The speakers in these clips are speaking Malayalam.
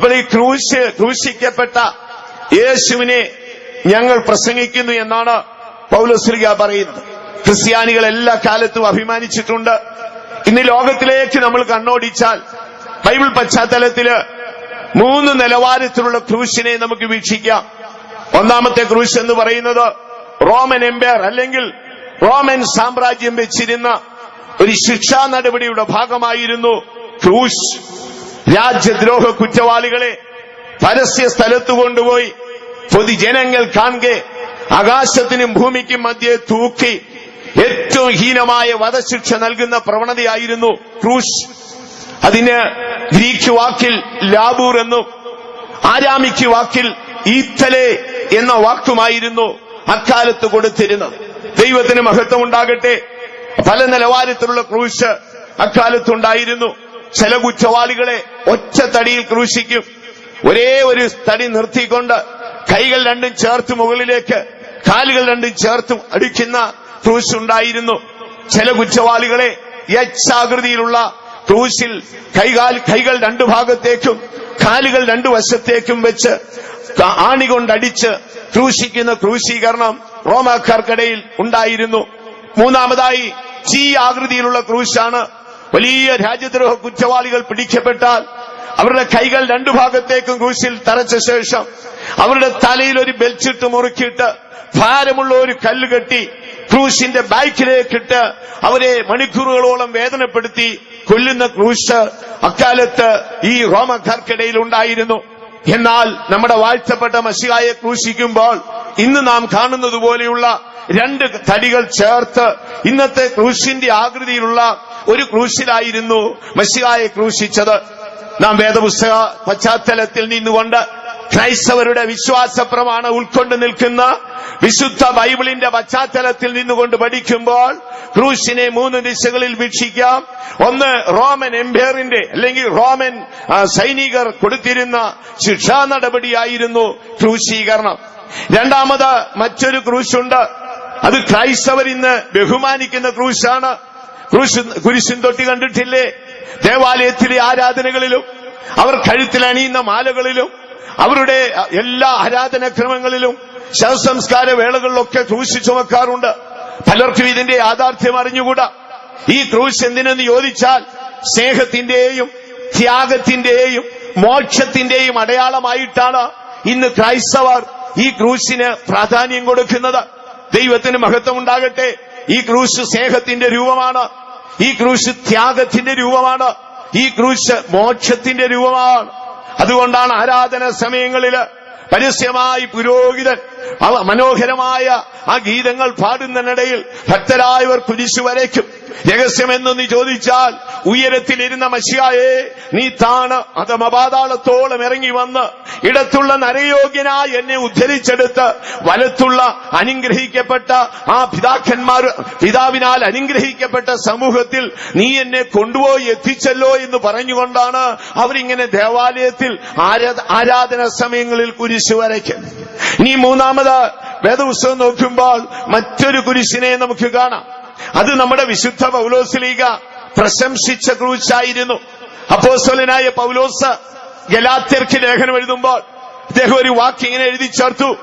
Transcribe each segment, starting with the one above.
അപ്പോൾ ഈ ക്രൂശ് ക്രൂശിക്കപ്പെട്ട യേശുവിനെ ഞങ്ങൾ പ്രസംഗിക്കുന്നു എന്നാണ് പൗലശ്രീക പറയുന്നത്. ക്രിസ്ത്യാനികൾ എല്ലാ കാലത്തും അഭിമാനിച്ചിട്ടുണ്ട്. ഇന്ന് ലോകത്തിലേക്ക് നമ്മൾ കണ്ണോടിച്ചാൽ ബൈബിൾ പശ്ചാത്തലത്തിൽ മൂന്ന് നിലവാരത്തിലുള്ള ക്രൂശിനെ നമുക്ക് വീക്ഷിക്കാം. ഒന്നാമത്തെ ക്രൂശ് എന്ന് പറയുന്നത് റോമൻ എംപയർ അല്ലെങ്കിൽ റോമൻ സാമ്രാജ്യം വെച്ചിരുന്ന ഒരു ശിക്ഷാ നടപടിയുടെ ഭാഗമായിരുന്നു ക്രൂശ്. രാജ്യദ്രോഹ കുറ്റവാളികളെ പരസ്യ സ്ഥലത്ത് കൊണ്ടുപോയി പൊതുജനങ്ങൾ കാണെ ആകാശത്തിനും ഭൂമിക്കും മധ്യേ തൂക്കി ഏറ്റവും ഹീനമായ വധശിക്ഷ നൽകുന്ന പ്രവണതയായിരുന്നു ക്രൂശ്. അതിന് ഗ്രീക്ക് വാക്കിൽ ലാബൂർ എന്നും ആരാമിക്ക് വാക്കിൽ ഈത്തലെ എന്ന വാക്കുമായിരുന്നു അക്കാലത്ത് കൊടുത്തിരുന്നത്. ദൈവത്തിന് മഹത്വം ഉണ്ടാകട്ടെ പല നിലവാരത്തിലുള്ള ക്രൂശ് അക്കാലത്തുണ്ടായിരുന്നു. ചില കുറ്റവാളികളെ ഒറ്റ തടിയിൽ ക്രൂശിക്കും. ഒരേ ഒരു തടി നിർത്തിക്കൊണ്ട് കൈകൾ രണ്ടും ചേർത്ത് മുകളിലേക്ക് കാലുകൾ രണ്ടും ചേർത്ത് അടിക്കുന്ന ക്രൂശ് ഉണ്ടായിരുന്നു ചില കുറ്റവാളികളെ യച്ചാകൃതിയിലുള്ള ക്രൂശിൽ കൈകാൽ കൈകൾ രണ്ടു ഭാഗത്തേക്കും കാലുകൾ രണ്ടു വശത്തേക്കും വെച്ച് ആണികൊണ്ടടിച്ച് ആണി കൊണ്ടടിച്ച് ക്രൂശിക്കുന്ന ക്രൂശീകരണം റോമാക്കാർക്കിടയിൽ ഉണ്ടായിരുന്നു. മൂന്നാമതായി ചീ ആകൃതിയിലുള്ള ക്രൂശാണ് വലിയ രാജ്യദ്രോഹ കുറ്റവാളികൾ പിടിക്കപ്പെട്ടാൽ അവരുടെ കൈകൾ രണ്ടു ഭാഗത്തേക്കും ക്രൂശിൽ തറച്ച ശേഷം അവരുടെ തലയിൽ ഒരു ബെൽച്ചിട്ട് മുറുക്കിയിട്ട് ഭാരമുള്ള ഒരു കല്ല് കെട്ടി ക്രൂശിന്റെ ബാക്കിലേക്കിട്ട് അവരെ മണിക്കൂറുകളോളം വേദനപ്പെടുത്തി കൊല്ലുന്ന ക്രൂശ് അക്കാലത്ത് ഈ റോമക്കാർക്കിടയിൽ ഉണ്ടായിരുന്നു. എന്നാൽ നമ്മുടെ വാഴ്ത്തപ്പെട്ട മഷികായെ ക്രൂശിക്കുമ്പോൾ ഇന്ന് നാം കാണുന്നത് പോലെയുള്ള രണ്ട് തടികൾ ചേർത്ത് ഇന്നത്തെ ക്രൂശിന്റെ ആകൃതിയിലുള്ള ഒരു ക്രൂശിലായിരുന്നു മഷിഹായെ ക്രൂശിച്ചത്. നാം വേദപുസ്തക പശ്ചാത്തലത്തിൽ നിന്നുകൊണ്ട് ക്രൈസ്തവരുടെ വിശ്വാസ പ്രമാണം ഉൾക്കൊണ്ട് നിൽക്കുന്ന വിശുദ്ധ ബൈബിളിന്റെ പശ്ചാത്തലത്തിൽ നിന്നുകൊണ്ട് പഠിക്കുമ്പോൾ ക്രൂശിനെ മൂന്ന് ദിശകളിൽ വീക്ഷിക്കാം. ഒന്ന് റോമൻ എംപയറിന്റെ അല്ലെങ്കിൽ റോമൻ സൈനികർ കൊടുത്തിരുന്ന ശിക്ഷാ നടപടിയായിരുന്നു ക്രൂശീകരണം. രണ്ടാമത് മറ്റൊരു ക്രൂശുണ്ട്. അത് ക്രൈസ്തവർ ഇന്ന് ബഹുമാനിക്കുന്ന ക്രൂശാണ്. ക്രൂശ് കുരിശിൻ തൊട്ടി കണ്ടിട്ടില്ലേ? ദേവാലയത്തിലെ ആരാധനകളിലും അവർ കഴുത്തിൽ അണിയുന്ന മാലകളിലും അവരുടെ എല്ലാ ആരാധനാക്രമങ്ങളിലും ശവസംസ്കാര വേളകളിലൊക്കെ ക്രൂശ് ചുമക്കാറുണ്ട്. പലർക്കും ഇതിന്റെ യാഥാർത്ഥ്യം അറിഞ്ഞുകൂടാ. ഈ ക്രൂശ് എന്തിനെന്ന് ചോദിച്ചാൽ സ്നേഹത്തിന്റെയും ത്യാഗത്തിന്റെയും മോക്ഷത്തിന്റെയും അടയാളമായിട്ടാണ് ഇന്ന് ക്രൈസ്തവർ ഈ ക്രൂശിന് പ്രാധാന്യം കൊടുക്കുന്നത്. ദൈവത്തിന് മഹത്വം ഉണ്ടാകട്ടെ ഈ ക്രൂശ് സ്നേഹത്തിന്റെ രൂപമാണ്. ഈ ക്രൂശ് ത്യാഗത്തിന്റെ രൂപമാണ്. ഈ ക്രൂശ് മോക്ഷത്തിന്റെ രൂപമാണ്. അതുകൊണ്ടാണ് ആരാധന സമയങ്ങളിൽ പരസ്യമായി പുരോഹിതൻ മനോഹരമായ ആ ഗീതങ്ങൾ പാടുന്നതിനിടയിൽ ഭക്തരായവർ കുരിശു വരയ്ക്കും. നീ ചോദിച്ചാൽ ഉയരത്തിലിരുന്ന മഷിയായെ നീ താണ് അധമപാതാളത്തോളം ഇറങ്ങി വന്ന് ഇടത്തുള്ള നരയോഗ്യനായി എന്നെ ഉദ്ധരിച്ചെടുത്ത് വലത്തുള്ള അനുഗ്രഹിക്കപ്പെട്ട ആ പിതാക്കന്മാർ പിതാവിനാൽ അനുഗ്രഹിക്കപ്പെട്ട സമൂഹത്തിൽ നീ എന്നെ കൊണ്ടുപോയി എത്തിച്ചല്ലോ എന്ന് പറഞ്ഞുകൊണ്ടാണ് അവരിങ്ങനെ ദേവാലയത്തിൽ ആരാധ- ആരാധന സമയങ്ങളിൽ കുരിശു വരയ്ക്കും ഇനി മൂന്നാമത് വേദപുസ്തകം നോക്കുമ്പോൾ മറ്റൊരു കുരിശിനെ നമുക്ക് കാണാം. അത് നമ്മുടെ വിശുദ്ധ പൗലോസ് ലീഗ പ്രശംസിച്ച ക്രൂശായിരുന്നു. അപ്പോസ്തലനായ പൗലോസ് ഗലാത്യർക്ക് ലേഖനം എഴുതുമ്പോൾ അദ്ദേഹം ഒരു വാക്ക് ഇങ്ങനെ എഴുതി ചേർത്തു.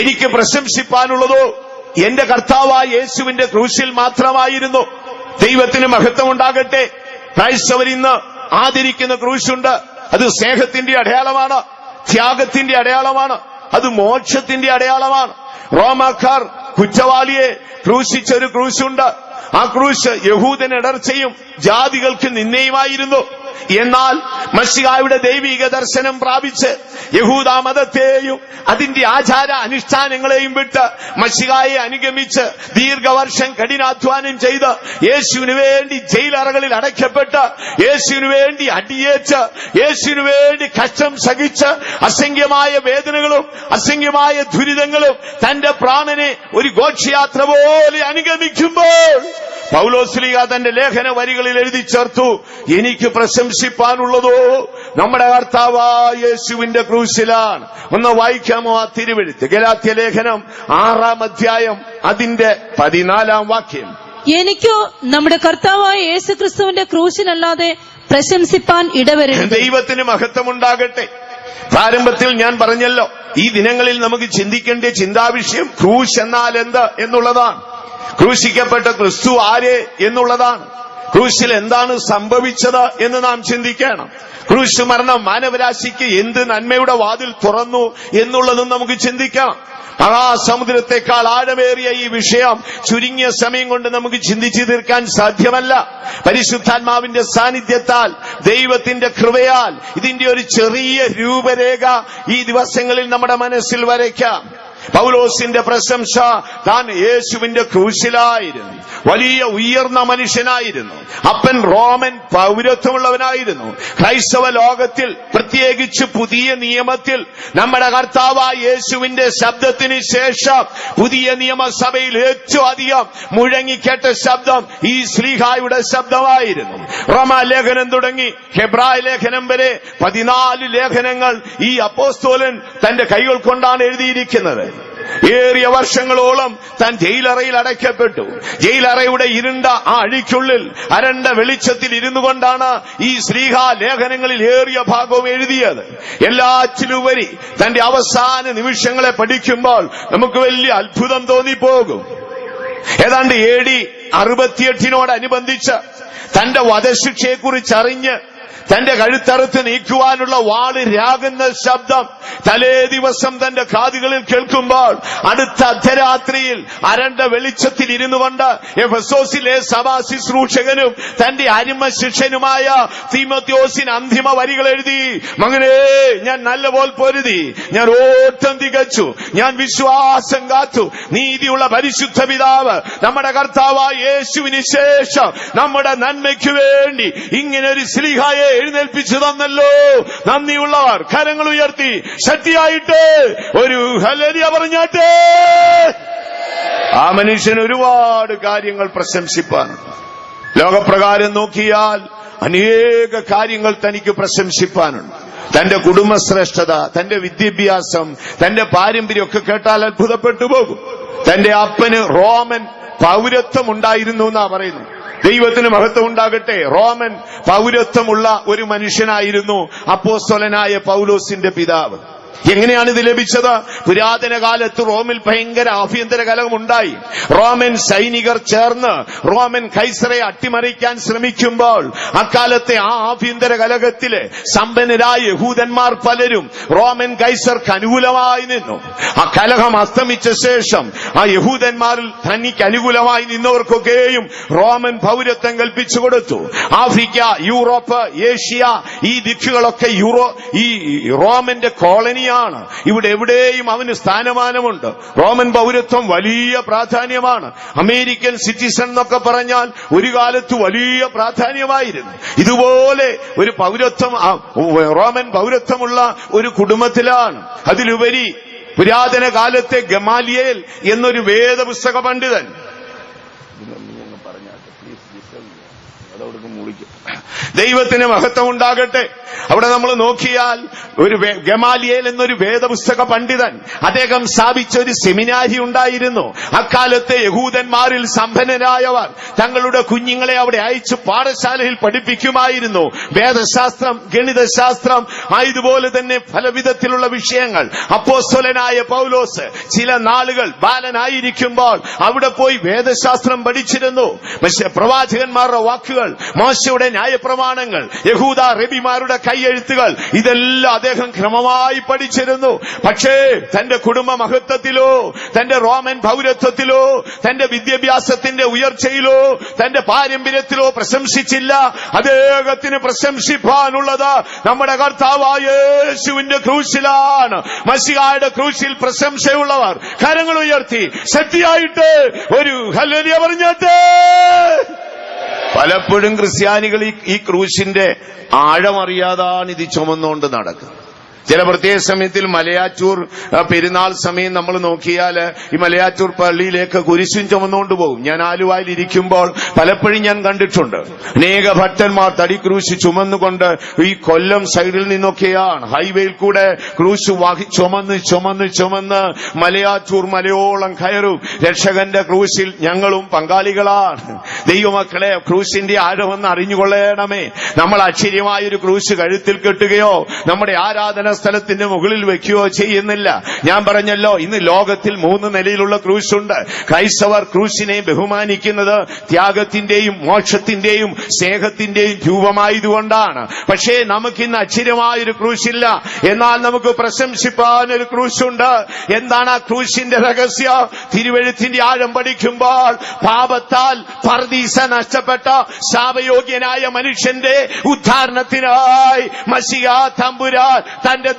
എനിക്ക് പ്രശംസിപ്പാനുള്ളതോ എന്റെ കർത്താവായ യേശുവിന്റെ ക്രൂശിൽ മാത്രമായിരുന്നു. ദൈവത്തിന് മഹത്വം ഉണ്ടാകട്ടെ ക്രൈസ്തവർ ഇന്ന് ആദരിക്കുന്ന ക്രൂശുണ്ട്. അത് സ്നേഹത്തിന്റെ അടയാളമാണ്. ത്യാഗത്തിന്റെ അടയാളമാണ്. അത് മോക്ഷത്തിന്റെ അടയാളമാണ്. റോമാക്കാർ കുറ്റവാളിയെ ക്രൂശിച്ചൊരു ക്രൂശുണ്ട്. ആ ക്രൂശ് യഹൂദൻ ഇടർച്ചയും ജാതികൾക്ക് നിന്നയുമായിരുന്നു എന്നാൽ മഷികായുടെ ദൈവിക ദർശനം പ്രാപിച്ച് യഹൂദ മതത്തെയും അതിന്റെ ആചാര അനുഷ്ഠാനങ്ങളെയും വിട്ട് മഷികായെ അനുഗമിച്ച് ദീർഘവർഷം കഠിനാധ്വാനം ചെയ്ത് യേശുവിനു വേണ്ടി ജയിലറകളിൽ അടയ്ക്കപ്പെട്ട് യേശുവിനു വേണ്ടി അടിയേറ്റ് യേശുവിനു വേണ്ടി കഷ്ടം സഹിച്ച് അസംഖ്യമായ വേദനകളും അസംഖ്യമായ ദുരിതങ്ങളും തന്റെ പ്രാണനെ ഒരു ഘോഷയാത്ര പോലെ അനുഗമിക്കുമ്പോൾ പൗലോസ്ലിക തന്റെ ലേഖന വരികളിൽ എഴുതി ചേർത്തു. എനിക്ക് പ്രശംസിപ്പാനുള്ളതോ നമ്മുടെ കർത്താവായ യേശുവിന്റെ ക്രൂശിലാണ്. ഒന്ന് വായിക്കാമോ ആ തിരുവെഴുത്ത്? ഗലാത്യ ലേഖനം ആറാം അധ്യായം അതിന്റെ പതിനാലാം വാക്യം. എനിക്കോ നമ്മുടെ കർത്താവായ യേശു ക്രിസ്തുവിന്റെ ക്രൂശിനല്ലാതെ പ്രശംസിപ്പാൻ ഇടവരും ദൈവത്തിന് മഹത്വമുണ്ടാകട്ടെ. പ്രാരംഭത്തിൽ ഞാൻ പറഞ്ഞല്ലോ ഈ ദിനങ്ങളിൽ നമുക്ക് ചിന്തിക്കേണ്ട ചിന്താവിഷയം ക്രൂശ് എന്നാൽ എന്ത് എന്നുള്ളതാണ്. ക്രൂശിക്കപ്പെട്ട ക്രിസ്തു ആര് എന്നുള്ളതാണ്. ക്രൂശിൽ എന്താണ് സംഭവിച്ചത് എന്ന് നാം ചിന്തിക്കണം. ക്രൂശ് മരണം മാനവരാശിക്ക് എന്ത് നന്മയുടെ വാതിൽ തുറന്നു എന്നുള്ളതും നമുക്ക് ചിന്തിക്കണം. മഹാസമുദ്രത്തെക്കാൾ ആഴമേറിയ ഈ വിഷയം ചുരുങ്ങിയ സമയം കൊണ്ട് നമുക്ക് ചിന്തിച്ചു തീർക്കാൻ സാധ്യമല്ല. പരിശുദ്ധാത്മാവിന്റെ സാന്നിധ്യത്താൽ ദൈവത്തിന്റെ കൃപയാൽ ഇതിന്റെ ഒരു ചെറിയ രൂപരേഖ ഈ ദിവസങ്ങളിൽ നമ്മുടെ മനസ്സിൽ വരയ്ക്കാം. പൗലോസിന്റെ പ്രശംസ താൻ യേശുവിന്റെ ക്രൂശിലായിരുന്നു. വലിയ ഉയർന്ന മനുഷ്യനായിരുന്നു. അപ്പൻ റോമൻ പൗരത്വമുള്ളവനായിരുന്നു. ക്രൈസ്തവ ലോകത്തിൽ പ്രത്യേകിച്ച് പുതിയ നിയമത്തിൽ നമ്മുടെ കർത്താവായ യേശുവിന്റെ ശബ്ദത്തിന് ശേഷം പുതിയ നിയമസഭയിൽ ഏറ്റവും അധികം മുഴങ്ങിക്കേട്ട ശബ്ദം ഈ ശ്രീഹായുടെ ശബ്ദമായിരുന്നു. റോമാലേഖനം തുടങ്ങി ഹെബ്രായ ലേഖനം വരെ പതിനാല് ലേഖനങ്ങൾ ഈ അപ്പോസ്തോലൻ തന്റെ കൈകൾ കൊണ്ടാണ് എഴുതിയിരിക്കുന്നത്. ഏറിയ വർഷങ്ങളോളം താൻ ജയിലറയിൽ അടയ്ക്കപ്പെട്ടു. ജയിലറയുടെ ഇരുണ്ട ആ അഴിക്കുള്ളിൽ അരണ്ട വെളിച്ചത്തിൽ ഇരുന്നു കൊണ്ടാണ് ഈ ശ്രീഹ ലേഖനങ്ങളിൽ ഏറിയ ഭാഗവും എഴുതിയത്. എല്ലാറ്റിലുപരി തന്റെ അവസാന നിമിഷങ്ങളെ പഠിക്കുമ്പോൾ നമുക്ക് വലിയ അത്ഭുതം തോന്നിപ്പോകും. ഏതാണ്ട് എ ഡി അറുപത്തിയെട്ടിനോടനുബന്ധിച്ച് തന്റെ വധശിക്ഷയെക്കുറിച്ച് അറിഞ്ഞ് തന്റെ കഴുത്തറുത്ത് നീക്കുവാനുള്ള വാൾ രാകുന്ന ശബ്ദം തലേ ദിവസം തന്റെ കാതുകളിൽ കേൾക്കുമ്പോൾ അടുത്ത അർദ്ധരാത്രിയിൽ അരണ്ട വെളിച്ചത്തിൽ ഇരുന്നു കൊണ്ട് എഫസോസിലെ സഭാ തന്റെ അരിമ ശിഷ്യനുമായ തീമത്യോസിന് അന്തിമ വരികൾ എഴുതി മകനേ ഞാൻ നല്ല പോൽ പൊരുതി. ഞാൻ ഓട്ടം തികച്ചു. ഞാൻ വിശ്വാസം കാത്തു. നീതിയുള്ള പരിശുദ്ധ പിതാവ് നമ്മുടെ കർത്താവായ യേശുവിന് ശേഷം നമ്മുടെ നന്മയ്ക്ക് വേണ്ടി ഇങ്ങനെ ഒരു സ്ലിഹായെ എഴുന്നേൽപ്പിച്ചു തന്നല്ലോ. നന്ദിയുള്ളവർ കരങ്ങൾ ഉയർത്തി ശക്തിയായിട്ട് ഒരു ഹലരിയ പറഞ്ഞാട്ടെ. ആ മനുഷ്യൻ ഒരുപാട് കാര്യങ്ങൾ പ്രശംസിപ്പാനുണ്ട് ലോകപ്രകാരം നോക്കിയാൽ അനേക കാര്യങ്ങൾ തനിക്ക് പ്രശംസിപ്പാനുണ്ട്. തന്റെ കുടുംബശ്രേഷ്ഠത തന്റെ വിദ്യാഭ്യാസം തന്റെ പാരമ്പര്യമൊക്കെ കേട്ടാൽ അത്ഭുതപ്പെട്ടു പോകും. തന്റെ അപ്പന് റോമൻ പൗരത്വം ഉണ്ടായിരുന്നു എന്നാ പറയുന്നു ദൈവത്തിന് മഹത്വം ഉണ്ടാകട്ടെ റോമൻ പൗരത്വമുള്ള ഒരു മനുഷ്യനായിരുന്നു അപ്പോസ്തലനായ പൗലോസിന്റെ പിതാവ്. എങ്ങനെയാണ് ഇത് ലഭിച്ചത്? പുരാതന കാലത്ത് റോമിൽ ഭയങ്കര ആഭ്യന്തര കലഹമുണ്ടായി. റോമൻ സൈനികർ ചേർന്ന് റോമൻ കൈസറെ അട്ടിമറിക്കാൻ ശ്രമിക്കുമ്പോൾ അക്കാലത്തെ ആ ആഭ്യന്തര കലകത്തിലെ സമ്പന്നരായ യഹൂദന്മാർ പലരും റോമൻ കൈസർക്ക് അനുകൂലമായി നിന്നു. ആ കലഹം അസ്തമിച്ച ശേഷം ആ യഹൂദന്മാരിൽ തനിക്ക് അനുകൂലമായി നിന്നവർക്കൊക്കെയും റോമൻ പൗരത്വം കൽപ്പിച്ചു കൊടുത്തു. ആഫ്രിക്ക യൂറോപ്പ് ഏഷ്യ ഈ ദിക്കുകളൊക്കെ യൂറോ ഈ റോമന്റെ കോളനിയാണ് ഇവിടെ എവിടെയും അവന് സ്ഥാനമാനമുണ്ട്. റോമൻ പൗരത്വം വലിയ പ്രാധാന്യമാണ്. അമേരിക്കൻ സിറ്റിസൺ എന്നൊക്കെ പറഞ്ഞാൽ ഒരു കാലത്ത് വലിയ പ്രാധാന്യമായിരുന്നു. ഇതുപോലെ ഒരു പൗരത്വം റോമൻ പൗരത്വമുള്ള ഒരു കുടുംബത്തിലാണ്. അതിലുപരി പുരാതന കാലത്തെ ഗമാലിയേൽ എന്നൊരു വേദപുസ്തക പണ്ഡിതൻ ദൈവത്തിന് മഹത്വം ഉണ്ടാകട്ടെ. അവിടെ നമ്മൾ നോക്കിയാൽ ഒരു ഗമാലിയേൽ എന്നൊരു വേദപുസ്തക പണ്ഡിതൻ അദ്ദേഹം സ്ഥാപിച്ച ഒരു സെമിനാരി ഉണ്ടായിരുന്നു. അക്കാലത്തെ യഹൂദന്മാരിൽ സമ്പന്നരായവർ തങ്ങളുടെ കുഞ്ഞുങ്ങളെ അവിടെ അയച്ചു പാഠശാലയിൽ പഠിപ്പിക്കുമായിരുന്നു. വേദശാസ്ത്രം ഗണിതശാസ്ത്രം ആയതുപോലെ തന്നെ പലവിധത്തിലുള്ള വിഷയങ്ങൾ. അപ്പോസ്തലനായ പൗലോസ് ചില നാളുകൾ ബാലനായിരിക്കുമ്പോൾ അവിടെ പോയി വേദശാസ്ത്രം പഠിച്ചിരുന്നു. പക്ഷെ പ്രവാചകന്മാരുടെ വാക്കുകൾ മോശയുടെ ന്യായപ്രമാണങ്ങൾ. യഹൂദ റബിമാരുടെ കൈയെഴുത്തുകൾ. ഇതെല്ലാം അദ്ദേഹം ക്രമമായി പഠിച്ചിരുന്നു. പക്ഷേ തന്റെ കുടുംബ മഹത്വത്തിലോ തന്റെ റോമൻ പൗരത്വത്തിലോ തന്റെ വിദ്യാഭ്യാസത്തിന്റെ ഉയർച്ചയിലോ തന്റെ പാരമ്പര്യത്തിലോ പ്രശംസിച്ചില്ല. അദ്ദേഹത്തിന് പ്രശംസിപ്പാനുള്ളത് നമ്മുടെ കർത്താവായ യേശുവിന്റെ ക്രൂശിലാണ്. മസിഹായുടെ ക്രൂശിൽ പ്രശംസയുള്ളവർ കരങ്ങൾ ഉയർത്തി ശക്തിയായിട്ട് ഒരു ഹല്ലേലൂയ പറഞ്ഞാട്ട് പലപ്പോഴും ക്രിസ്ത്യാനികൾ ഈ- ക്രൂശിന്റെ ആഴമറിയാതാണ് ഇത് ചുമന്നുകൊണ്ട് നടക്കുന്നത്. ചില പ്രത്യേക സമയത്തിൽ മലയാറ്റൂർ പെരുന്നാൾ സമയം നമ്മൾ നോക്കിയാൽ ഈ മലയാറ്റൂർ പള്ളിയിലേക്ക് കുരിശും ചുമന്നുകൊണ്ട് പോകും. ഞാൻ ആലുവായിൽ ഇരിക്കുമ്പോൾ പലപ്പോഴും ഞാൻ കണ്ടിട്ടുണ്ട്. അനേക ഭക്തന്മാർ തടി ക്രൂശ് ചുമന്നുകൊണ്ട് ഈ കൊല്ലം സൈഡിൽ നിന്നൊക്കെയാണ് ഹൈവേയിൽ കൂടെ ക്രൂശ് വാഹി ചുമന്ന് ചുമന്ന് ചുമന്ന് മലയാറ്റൂർ മലയോളം കയറും. രക്ഷകന്റെ ക്രൂശിൽ ഞങ്ങളും പങ്കാളികളാണ്. ദൈവമക്കളെ ക്രൂശിന്റെ ആഴമെന്ന് അറിഞ്ഞുകൊള്ളണമേ. നമ്മൾ അക്ഷര്യമായ ഒരു ക്രൂശ് കഴുത്തിൽ കെട്ടുകയോ നമ്മുടെ ആരാധന ആരാധന സ്ഥലത്തിന്റെ മുകളിൽ വെക്കുകയോ ചെയ്യുന്നില്ല. ഞാൻ പറഞ്ഞല്ലോ ഇന്ന് ലോകത്തിൽ മൂന്ന് നിലയിലുള്ള ക്രൂശുണ്ട്. ക്രൈസ്തവർ ക്രൂശിനെ ബഹുമാനിക്കുന്നത് ത്യാഗത്തിന്റെയും മോക്ഷത്തിന്റെയും സ്നേഹത്തിന്റെയും രൂപമായതുകൊണ്ടാണ്. പക്ഷേ നമുക്കിന്ന് അച്ചിരമായൊരു ക്രൂശില്ല. എന്നാൽ നമുക്ക് പ്രശംസിപ്പാൻ ഒരു ക്രൂശുണ്ട്. എന്താണ് ആ ക്രൂശിന്റെ രഹസ്യം? തിരുവഴുത്തിന്റെ ആഴം പഠിക്കുമ്പോൾ പാപത്താൽ പർദീസ നഷ്ടപ്പെട്ട ശാപയോഗ്യനായ മനുഷ്യന്റെ ഉദ്ധാരണത്തിനായി മസിക തമ്പുരാൻ തന്റെ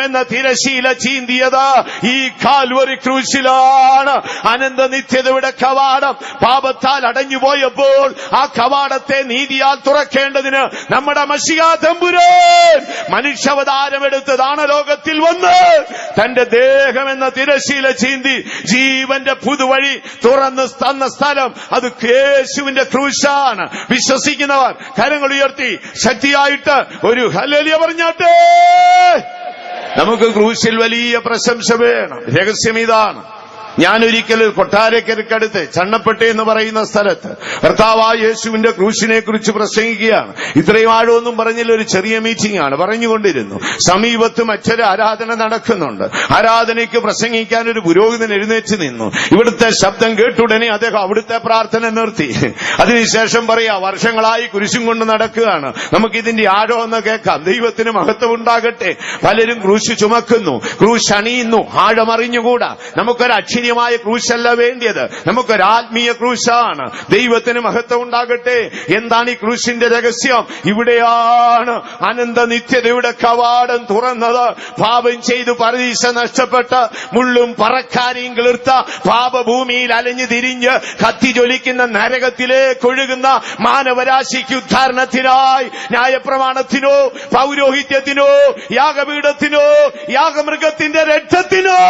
എന്ന തിരശീല ചീന്തിയത് ഈ കാൽവറി ക്രൂശിലാണ്. അനന്ത നിത്യതയുടെ കവാടം. പാപത്താൽ അടഞ്ഞുപോയപ്പോൾ ആ കവാടത്തെ നീതിയാൽ തുറക്കേണ്ടതിന് നമ്മുടെ മഷികാ തമ്പുരാൻ മനുഷ്യാവതാരമെടുത്തതാണ് ലോകത്തിൽ വന്ന് തന്റെ ദേഹം എന്ന തിരശീല ചീന്തി ജീവന്റെ പുതുവഴി തുറന്ന് തന്ന സ്ഥലം അത് യേശുവിന്റെ ക്രൂശാണ്. വിശ്വസിക്കുന്നവർ കരങ്ങൾ ഉയർത്തി ശക്തിയായിട്ട് ഒരു ഹലലിയ പറഞ്ഞാട്ടെ. നമുക്ക് ക്രൂശിൽ വലിയ പ്രശംസ വേണം. രഹസ്യം ഇതാണ്. ഞാൻ ഒരിക്കൽ കൊട്ടാരക്കരക്കടുത്ത് ചണ്ണപ്പെട്ടി എന്ന് പറയുന്ന സ്ഥലത്ത് ഭർത്താവായ യേശുവിന്റെ ക്രൂശിനെ കുറിച്ച് പ്രസംഗിക്കുകയാണ്. ഇത്രയും ആഴമൊന്നും പറഞ്ഞില്ല ഒരു ചെറിയ മീറ്റിംഗ് ആണ്. പറഞ്ഞുകൊണ്ടിരുന്നു. സമീപത്ത് മറ്റൊരു ആരാധന നടക്കുന്നുണ്ട്. ആരാധനയ്ക്ക് പ്രസംഗിക്കാൻ ഒരു പുരോഹിതൻ എഴുന്നേറ്റ് നിന്നു. ഇവിടുത്തെ ശബ്ദം കേട്ടുടനെ അദ്ദേഹം അവിടുത്തെ പ്രാർത്ഥന നിർത്തി. അതിനുശേഷം പറയാ വർഷങ്ങളായി കുരിശും കൊണ്ട് നടക്കുകയാണ്. നമുക്ക് ഇതിന്റെ ആഴമെന്ന് കേൾക്കാം. ദൈവത്തിന് മഹത്വം ഉണ്ടാകട്ടെ പലരും ക്രൂശ് ചുമക്കുന്നു. ക്രൂശ് അണിയുന്നു. ആഴമറിഞ്ഞുകൂടാ. നമുക്കൊരു അക്ഷരീയമായ ക്രൂശല്ല വേണ്ടിയത്. നമുക്കൊരു ആത്മീയ ക്രൂശാണ്. ദൈവത്തിന് മഹത്വം ഉണ്ടാകട്ടെ. എന്താണ് ഈ ക്രൂശിന്റെ രഹസ്യം? ഇവിടെയാണ് അനന്ത നിത്യതയുടെ കവാടം തുറന്നത്. പാപം ചെയ്തു പരദീശ നഷ്ടപ്പെട്ട് മുള്ളും പറക്കാരെയും കിളിർത്ത പാപഭൂമിയിൽ അലഞ്ഞു തിരിഞ്ഞ് കത്തി ജ്വലിക്കുന്ന നരകത്തിലേക്ക് ഒഴുകുന്ന മാനവരാശിക്ക് ഉദ്ധാരണത്തിനായി ന്യായപ്രമാണത്തിനോ പൗരോഹിത്യത്തിനോ യാഗപീഠത്തിനോ യാഗമൃഗത്തിന്റെ രക്തത്തിനോ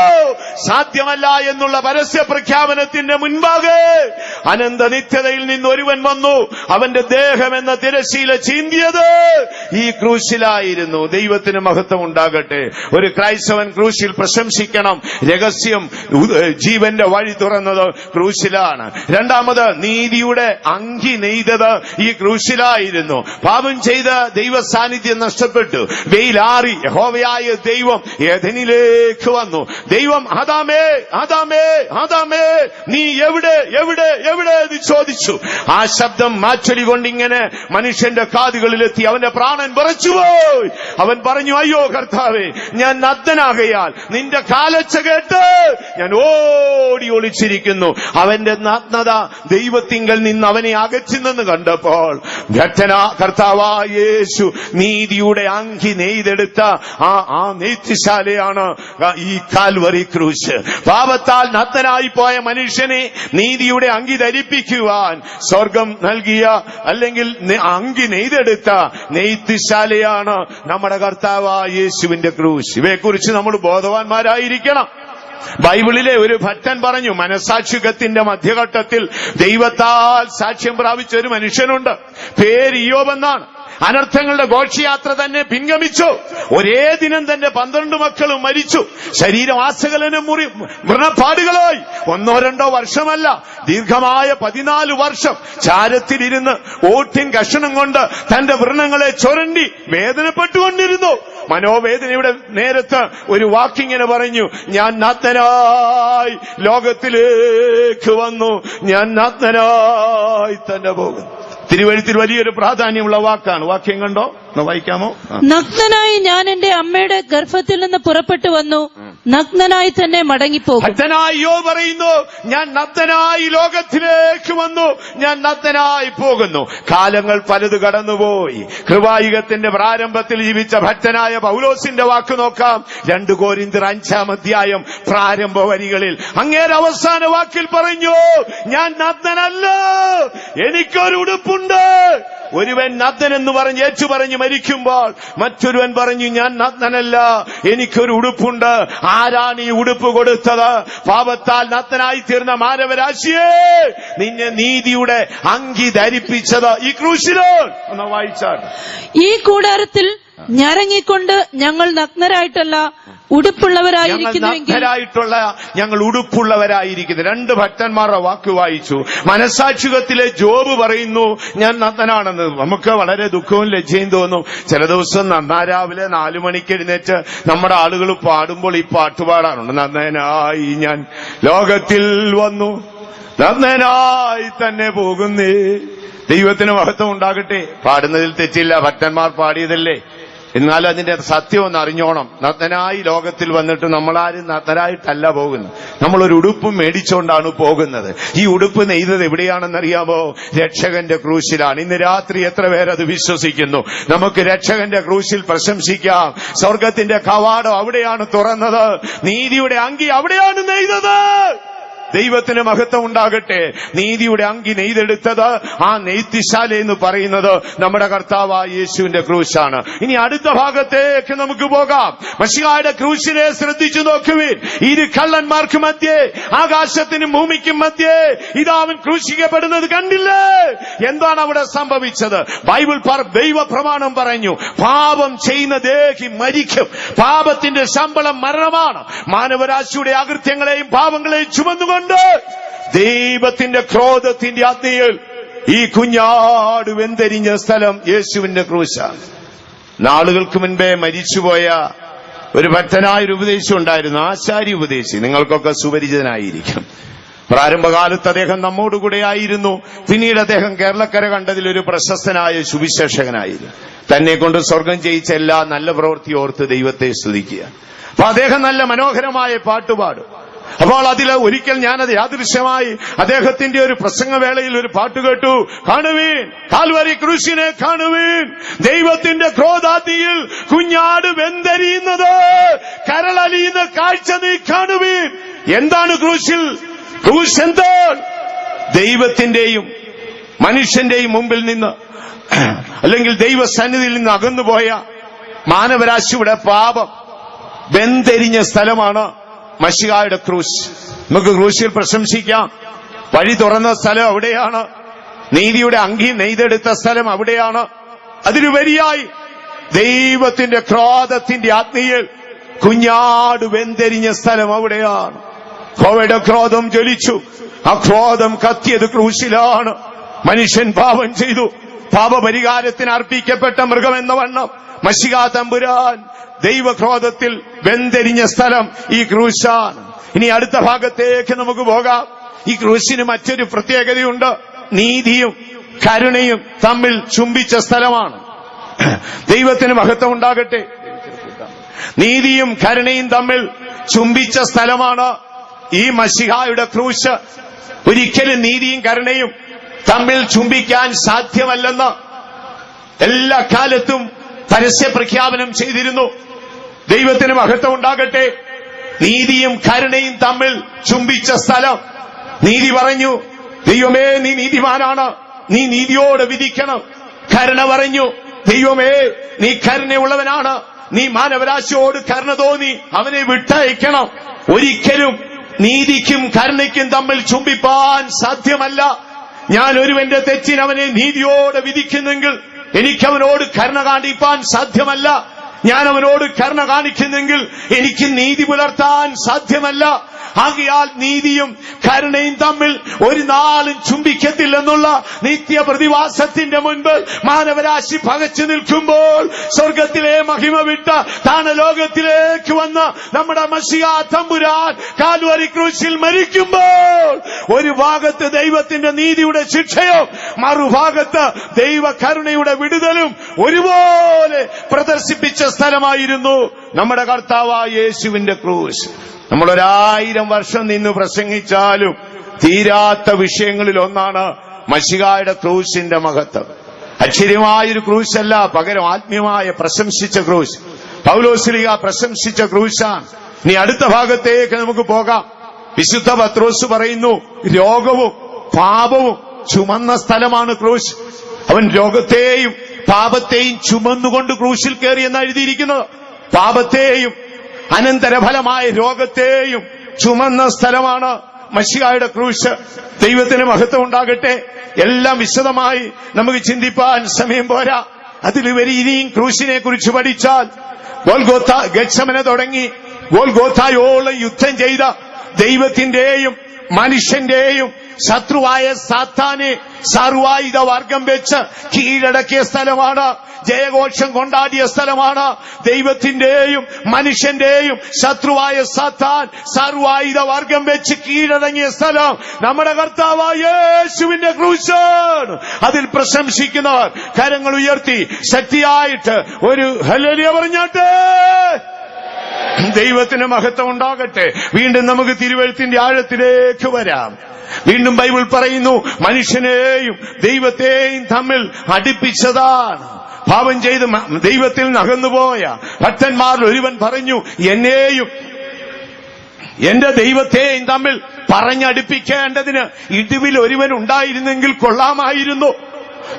സാധ്യമല്ല എന്നുള്ള പരസ്യ പ്രഖ്യാപനത്തിന്റെ മുൻപാകെ അനന്ത നിത്യതയിൽ നിന്ന് ഒരുവൻ വന്നു. അവന്റെ ദേഹം എന്ന തിരശീല ചീന്തിയത് ഈ ക്രൂശിലായിരുന്നു. ദൈവത്തിന് മഹത്വം ഉണ്ടാകട്ടെ. ഒരു ക്രൈസ്തവൻ ക്രൂശിൽ പ്രശംസിക്കണം. രഹസ്യം ജീവന്റെ വഴി തുറന്നത് ക്രൂശിലാണ്. രണ്ടാമത് നീതിയുടെ അങ്കി നെയ്തത് ഈ ക്രൂശിലായിരുന്നു. പാപം ചെയ്ത ദൈവ സാന്നിധ്യം നഷ്ടപ്പെട്ടു. വെയിലാറി ഹോവയായ ദൈവം ഏതനിലേക്ക് വന്നു. ദൈവം ആദാമേ ആദാമേ ആദാമേ ആദാമേ നീ എവിടെ എവിടെ എവിടെ എന്ന് ചോദിച്ചു. ആ ശബ്ദം മാറ്റൊലി കൊണ്ടിങ്ങനെ മനുഷ്യന്റെ കാതുകളിലെത്തി അവന്റെ പ്രാണൻ വിറച്ചുപോയി. അവൻ പറഞ്ഞു അയ്യോ കർത്താവേ ഞാൻ നഗ്നനാകയാൽ നിന്റെ കാലച്ച കേട്ട് ഞാൻ ഓടി ഒളിച്ചിരിക്കുന്നു. അവന്റെ നഗ്നത ദൈവത്തിങ്കൽ നിന്ന് അവനെ അകച്ചു നിന്ന് കണ്ടപ്പോൾ ഘട്ടന കർത്താവാ യേശു നീതിയുടെ അങ്കി നെയ്തെടുത്ത ആ ആ നെയ്ത്തിശാലയാണ് ഈ കാൽവറി ക്രൂശ്. പാപത്താൽ നഗ്നനായി പോയ മനുഷ്യനെ നീതിയുടെ അങ്കി ധരിപ്പിക്കുവാൻ സ്വർഗം നൽകിയ അല്ലെങ്കിൽ അങ്കി നെയ്തെടുത്ത നെയ്ത്തിശാലയാണ് നമ്മുടെ കർത്താവായ യേശുവിന്റെ ക്രൂശ്. ഇവയെക്കുറിച്ച് നമ്മൾ ബോധവാന്മാരായിരിക്കണം. ബൈബിളിലെ ഒരു ഭക്തൻ പറഞ്ഞു മനസാക്ഷികത്തിന്റെ മധ്യഘട്ടത്തിൽ ദൈവത്താൽ സാക്ഷ്യം പ്രാപിച്ച ഒരു മനുഷ്യനുണ്ട്. പേര് ഇയോബെന്നാണ് അനർത്ഥങ്ങളുടെ ഘോഷയാത്ര തന്നെ പിൻഗമിച്ചു. ഒരേ ദിനം തന്നെ പന്ത്രണ്ട് മക്കളും മരിച്ചു. ശരീരം ആസകലനും മുറി മൃണപ്പാടുകളായി ഒന്നോ രണ്ടോ വർഷമല്ല. ദീർഘമായ പതിനാല് വർഷം ചാരത്തിലിരുന്ന് ഓട്ടിൻ കഷണം കൊണ്ട് തന്റെ വൃണങ്ങളെ ചൊരണ്ടി വേദനപ്പെട്ടുകൊണ്ടിരുന്നു. മനോവേദനയുടെ നേരത്ത് ഒരു വാക്കിങ്ങനെ പറഞ്ഞു ഞാൻ നാത്തനായി ലോകത്തിലേക്ക് വന്നു. ഞാൻ നാത്തനായി തന്നെ പോകുന്നു. തിരുവഴുത്തിൽ വലിയൊരു പ്രാധാന്യമുള്ള വാക്കാണ്. വാക്യം കണ്ടോ? വായിക്കാമോ. നഗ്നനായി ഞാൻ എന്റെ അമ്മയുടെ ഗർഭത്തിൽ നിന്ന് പുറപ്പെട്ടു വന്നു. നഗ്നനായി തന്നെ മടങ്ങിപ്പോകും. പറയുന്നു ഞാൻ നഗ്നനായി ലോകത്തിലേക്ക് വന്നു ഞാൻ നഗ്നനായി പോകുന്നു. കാലങ്ങൾ പലത് കടന്നുപോയി. കൃപായുഗത്തിന്റെ പ്രാരംഭത്തിൽ ജീവിച്ച ഭക്തനായ പൗലോസിന്റെ വാക്ക് നോക്കാം. രണ്ട് കോരിന്തിർ അഞ്ചാം അധ്യായം പ്രാരംഭ വരികളിൽ അങ്ങേരെ അവസാന വാക്കിൽ പറഞ്ഞു ഞാൻ നഗ്നനല്ല എനിക്കൊരു ഉടുപ്പുണ്ട്. ഒരുവൻ നഗ്നൻ എന്ന് പറഞ്ഞ് ഏറ്റു പറഞ്ഞ് മരിക്കുമ്പോൾ മറ്റൊരുവൻ പറഞ്ഞു ഞാൻ നഗ്നനല്ല എനിക്കൊരു ഉടുപ്പുണ്ട്. ആരാണ് ഈ ഉടുപ്പ് കൊടുത്തത്? പാപത്താൽ നത്തനായി തീർന്ന മാനവരാശിയെ നിന്നെ നീതിയുടെ അങ്കി ധരിപ്പിച്ചത് ഈ ക്രൂശിലോ. ഒന്ന് വായിച്ചാൽ. ഈ കൂടാരത്തിൽ ഞരങ്ങിക്കൊണ്ട് ഞങ്ങൾ നഗ്നരായിട്ടല്ല നഗ്നരായിട്ടുള്ള ഞങ്ങൾ ഉടുപ്പുള്ളവരായിരിക്കുന്നു. രണ്ട് ഭക്തന്മാരുടെ വാക്ക് വായിച്ചു. മനസാക്ഷികത്തിലെ ജോബ് പറയുന്നു ഞാൻ നന്ദനാണെന്ന് നമുക്ക് വളരെ ദുഃഖവും ലജ്ജയും തോന്നും. ചില ദിവസം നന്നാ രാവിലെ നാലു മണിക്ക് എഴുന്നേറ്റ് നമ്മുടെ ആളുകൾ പാടുമ്പോൾ ഈ പാട്ട് പാടാറുണ്ട്. നന്ദനായി ഞാൻ ലോകത്തിൽ വന്നു. നന്ദനായി തന്നെ പോകുന്നേ. ദൈവത്തിന് മഹത്വം ഉണ്ടാകട്ടെ. പാടുന്നതിൽ തെറ്റില്ല. ഭക്തന്മാർ പാടിയതല്ലേ? എന്നാൽ അതിന്റെ സത്യം ഒന്ന് അറിഞ്ഞോണം. നഗ്നനായി ലോകത്തിൽ വന്നിട്ട് നമ്മളാരും നഗ്നരായിട്ടല്ല പോകുന്നത്. ഒരു ഉടുപ്പ് മേടിച്ചുകൊണ്ടാണ് പോകുന്നത്. ഈ ഉടുപ്പ് നെയ്തത് എവിടെയാണെന്നറിയാമോ? രക്ഷകന്റെ ക്രൂശിലാണ്. ഇന്ന് രാത്രി എത്ര പേരത് വിശ്വസിക്കുന്നു? നമുക്ക് രക്ഷകന്റെ ക്രൂശിൽ പ്രശംസിക്കാം. സ്വർഗത്തിന്റെ കവാടം അവിടെയാണ് തുറന്നത്. നീതിയുടെ അങ്കി അവിടെയാണ് നെയ്തത്. ദൈവത്തിന് മഹത്വം ഉണ്ടാകട്ടെ. നീതിയുടെ അങ്കി നെയ്തെടുത്തത് ആ നെയ്ത്തിശാല എന്ന് പറയുന്നത് നമ്മുടെ കർത്താവായ യേശുവിന്റെ ക്രൂശാണ്. ഇനി അടുത്ത ഭാഗത്തേക്ക് നമുക്ക് പോകാം. മഷികായുടെ ക്രൂശിനെ ശ്രദ്ധിച്ചു നോക്കുവിൻ. ഇരു കള്ളന്മാർക്ക് മധ്യേ ആകാശത്തിനും ഭൂമിക്കും മധ്യേ ഇതാ അവൻ ക്രൂശിക്കപ്പെടുന്നത് കണ്ടില്ലേ? എന്താണ് അവിടെ സംഭവിച്ചത്? ബൈബിൾ ദൈവ പ്രമാണം പറഞ്ഞു പാപം ചെയ്യുന്ന ദേഹി മരിക്കും. പാപത്തിന്റെ ശമ്പളം മരണമാണ്. മാനവരാശിയുടെ അകൃത്യങ്ങളെയും പാപങ്ങളെയും ചുമന്നുകൊണ്ട് ദൈവത്തിന്റെ ക്രോധത്തിന്റെ അതിയിൽ ഈ കുഞ്ഞാട് വെന്തെരിഞ്ഞ സ്ഥലം യേശുവിന്റെ ക്രൂശാണ്. നാളുകൾക്ക് മുൻപേ മരിച്ചുപോയ ഒരു ഭക്തനായ ഒരു ഉപദേശം ഉണ്ടായിരുന്നു ആശാരി ഉപദേശി. നിങ്ങൾക്കൊക്കെ സുപരിചിതനായിരിക്കും. പ്രാരംഭകാലത്ത് അദ്ദേഹം നമ്മോടുകൂടെ ആയിരുന്നു. പിന്നീട് അദ്ദേഹം കേരളക്കര കണ്ടതിൽ ഒരു പ്രശസ്തനായ സുവിശേഷകനായിരുന്നു. തന്നെ കൊണ്ട് സ്വർഗം ജയിച്ച എല്ലാ നല്ല പ്രവൃത്തി ഓർത്ത് ദൈവത്തെ സ്തുതിക്കുക. അപ്പൊ അദ്ദേഹം നല്ല മനോഹരമായ പാട്ടുപാടും. അപ്പോൾ അതിൽ ഒരിക്കൽ ഞാനത് യാദൃശ്യമായി അദ്ദേഹത്തിന്റെ ഒരു പ്രസംഗവേളയിൽ ഒരു പാട്ട് കേട്ടു. കാണുവീൻ കാൽവരി കൃഷിനെ കാണുവീൻ ദൈവത്തിന്റെ ക്രോധാതിയിൽ കുഞ്ഞാട് വെന്തരിയുന്നത് കരളലിയുന്ന കാഴ്ച നീ കാണുവീൻ. എന്താണ് ക്രൂശിൽ? ക്രൂശ് എന്താണ് ദൈവത്തിന്റെയും മനുഷ്യന്റെയും മുമ്പിൽ നിന്ന് അല്ലെങ്കിൽ ദൈവസന്നിധിയിൽ നിന്ന് അകന്നുപോയ മാനവരാശിയുടെ പാപം വെന്തരിഞ്ഞ സ്ഥലമാണ് മഷികായുടെ ക്രൂശ്. നമുക്ക് ക്രൂശിൽ പ്രശംസിക്കാം. വഴി തുറന്ന സ്ഥലം അവിടെയാണ്. നീതിയുടെ അങ്കി നെയ്തെടുത്ത സ്ഥലം അവിടെയാണ്. അതിലുപരിയായി ദൈവത്തിന്റെ ക്രോധത്തിന്റെ ആത്മീയൽ കുഞ്ഞാട് വെന്തരിഞ്ഞ സ്ഥലം അവിടെയാണ്. കോവയുടെ ക്രോധം ജ്വലിച്ചു. ആ ക്രോധം കത്തിയത് ക്രൂശിലാണ്. മനുഷ്യൻ പാപം ചെയ്തു. പാപപരിഹാരത്തിന് അർപ്പിക്കപ്പെട്ട മൃഗമെന്ന വണ്ണം. മഷികാ തമ്പുരാൻ ദൈവക്രോധത്തിൽ വെന്തരിഞ്ഞ സ്ഥലം ഈ ക്രൂശാണ് ഇനി അടുത്ത ഭാഗത്തേക്ക് നമുക്ക് പോകാം. ഈ ക്രൂശിന് മറ്റൊരു പ്രത്യേകതയുണ്ട്. നീതിയും കരുണയും തമ്മിൽ ചുംബിച്ച സ്ഥലമാണ്. ദൈവത്തിന് മഹത്വം ഉണ്ടാകട്ടെ. നീതിയും കരുണയും തമ്മിൽ ചുംബിച്ച സ്ഥലമാണ് ഈ മഷിഹായുടെ ക്രൂശ്. ഒരിക്കലും നീതിയും കരുണയും തമ്മിൽ ചുംബിക്കാൻ സാധ്യമല്ലെന്ന് എല്ലാ കാലത്തും പരസ്യ പ്രഖ്യാപനം ചെയ്തിരുന്നു. ദൈവത്തിന് മഹത്വം ഉണ്ടാകട്ടെ നീതിയും കരുണയും തമ്മിൽ ചുംബിച്ച സ്ഥലം. നീതി പറഞ്ഞു ദൈവമേ നീ നീതിമാനാണ്. നീ നീതിയോട് വിധിക്കണം. കരുണ പറഞ്ഞു ദൈവമേ നീ കരുണയുള്ളവനാണ്. നീ മാനവരാശിയോട് കരുണ തോന്നി അവനെ വിട്ടയക്കണം. ഒരിക്കലും നീതിക്കും കരുണയ്ക്കും തമ്മിൽ ചുംബിപ്പാൻ സാധ്യമല്ല. ഞാൻ ഒരുവന്റെ തെറ്റിനവനെ നീതിയോടെ വിധിക്കുന്നെങ്കിൽ എനിക്കവനോട് കരുണ കാണിപ്പാൻ സാധ്യമല്ല. ഞാൻ അവനോട് കരുണ കാണിക്കുന്നെങ്കിൽ എനിക്ക് നീതി പുലർത്താൻ സാധ്യമല്ല. ആകയാൽ നീതിയും കരുണയും തമ്മിൽ ഒരു നാളും ചുംബിക്കത്തില്ലെന്നുള്ള നിത്യ പ്രതിവാസത്തിന്റെ മുൻപ് മാനവരാശി പകച്ചു നിൽക്കുമ്പോൾ സ്വർഗത്തിലെ മഹിമ വിട്ട താണ ലോകത്തിലേക്ക് വന്ന നമ്മുടെ മഷിക തമ്പുരാൻ കാൽവരി ക്രൂശിൽ മരിക്കുമ്പോൾ ഒരു ഭാഗത്ത് ദൈവത്തിന്റെ നീതിയുടെ ശിക്ഷയും മറുഭാഗത്ത് ദൈവ കരുണയുടെ വിടുതലും ഒരുപോലെ പ്രദർശിപ്പിച്ച സ്ഥലമായിരുന്നു. നമ്മുടെ കർത്താവായ യേശുവിന്റെ ക്രൂസ് നമ്മൾ ഒരായിരം വർഷം നിന്ന് പ്രസംഗിച്ചാലും തീരാത്ത വിഷയങ്ങളിൽ ഒന്നാണ് മഷികായുടെ ക്രൂസിന്റെ മഹത്വം. അക്ഷര്യമായൊരു ക്രൂശല്ല പകരം ആത്മീയമായ പ്രശംസിച്ച ക്രൂശ്. പൗലോസ്ലിക പ്രശംസിച്ച ക്രൂശാണ്. ഇനി അടുത്ത ഭാഗത്തേക്ക് നമുക്ക് പോകാം. വിശുദ്ധ പത്രോസ് പറയുന്നു രോഗവും പാപവും ചുമന്ന സ്ഥലമാണ് ക്രൂശ്. അവൻ രോഗത്തെയും പാപത്തെയും ചുമന്നുകൊണ്ട് ക്രൂശിൽ കയറി എന്ന് എഴുതിയിരിക്കുന്നത്. പാപത്തെയും അനന്തരഫലമായ രോഗത്തെയും ചുമന്ന സ്ഥലമാണ് മഷികായുടെ ക്രൂശ്. ദൈവത്തിന് മഹത്വം ഉണ്ടാകട്ടെ. എല്ലാം വിശദമായി നമുക്ക് ചിന്തിപ്പാൻ സമയം പോരാ. അതിലുപരി ഇനിയും ക്രൂശിനെ കുറിച്ച് പഠിച്ചാൽ ഗോൽഗോത്ത ഗച്ഛമന തുടങ്ങി ഗോൽഗോത്തായോളം യുദ്ധം ചെയ്ത ദൈവത്തിന്റെയും മനുഷ്യന്റെയും ശത്രുവായ സാത്താനെ സർവായുധ വർഗം വെച്ച് കീഴടക്കിയ സ്ഥലമാണ് ജയഘോഷം കൊണ്ടാടിയ സ്ഥലമാണ്. ദൈവത്തിന്റെയും മനുഷ്യന്റെയും ശത്രുവായ സാത്താൻ സർവായുധ വർഗം വെച്ച് കീഴടങ്ങിയ സ്ഥലം നമ്മുടെ കർത്താവായ യേശുവിന്റെ ക്രൂശാണ്. അതിൽ പ്രശംസിക്കുന്നവർ കരങ്ങൾ ഉയർത്തി ശക്തിയായിട്ട് ഒരു ഹല്ലേലൂയ പറഞ്ഞാട്ടെ. ദൈവത്തിന് മഹത്വം ഉണ്ടാകട്ടെ. വീണ്ടും നമുക്ക് തിരുവഴുത്തിന്റെ ആഴത്തിലേക്ക് വരാം. വീണ്ടും ബൈബിൾ പറയുന്നു മനുഷ്യനെയും ദൈവത്തെയും തമ്മിൽ അടുപ്പിച്ചതാണ്. പാപം ചെയ്ത് ദൈവത്തിൽ നകന്നുപോയ ഭക്തന്മാരിൽ ഒരുവൻ പറഞ്ഞു എന്നെയും എന്റെ ദൈവത്തെയും തമ്മിൽ പറഞ്ഞടുപ്പിക്കേണ്ടതിന് ഇടിവിൽ ഒരുവൻ ഉണ്ടായിരുന്നെങ്കിൽ കൊള്ളാമായിരുന്നു.